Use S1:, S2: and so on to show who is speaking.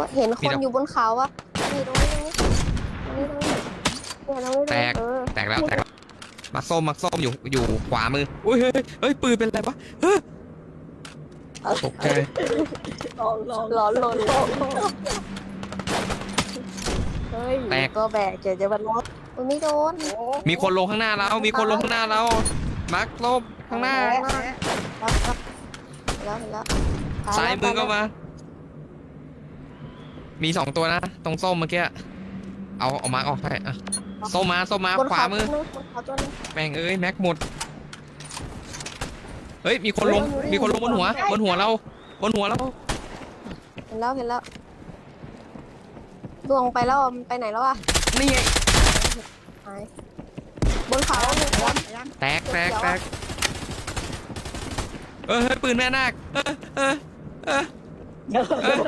S1: อ้เห็นค
S2: มี
S1: น
S2: แต่
S1: อยู่บนเขาอะนี่ตรงนี้ตรงนี้ตรงนี้ตรงนี้เนี่ยตรงนี้
S2: แตก
S1: เออ
S2: แตกแล้วแตกแล้วมักส้มมักส้มอยู่อยู่ขวามืออุ้ยเฮ้ยเฮ้ยปืนเป็นอะไรวะเฮ้ยตกใจ
S3: ลองลอง
S1: ร้อนลน
S3: เฮ้ย
S2: แตก
S1: ก็แบกเดี๋ยวจะมันรถมันไม่โดน
S2: มีคนลงข้างหน้าเรา มีคนลงข้างหน้าเรามักส้มข้างหน้า
S1: รับรับแล้วเห็นแล้ว
S2: ซ้ายมือก็มา มีสองตัวนะ ตรงส้มเมื่อกี้ เอาเอามาร์กออกให้อะส้มมาส้มมา
S1: บน
S2: ขวามือ
S1: ตัวนึงบนเขาตัวนึง
S2: แม่งเอ้ยแม็กหมด เฮ้ยมีคนลงมีคนลงบนหัวบนหัวเรา บนหัวเรา
S1: เห็นแล้วเห็นแล้วดวงไปแล้วมันไปไหนแล้วอะ
S2: นี่ไง
S1: หายบนเขาหนึ่งคน
S2: แตกแตกแตกเออเฮ้ยปืนแม่นาคเออเออเออ
S3: เออ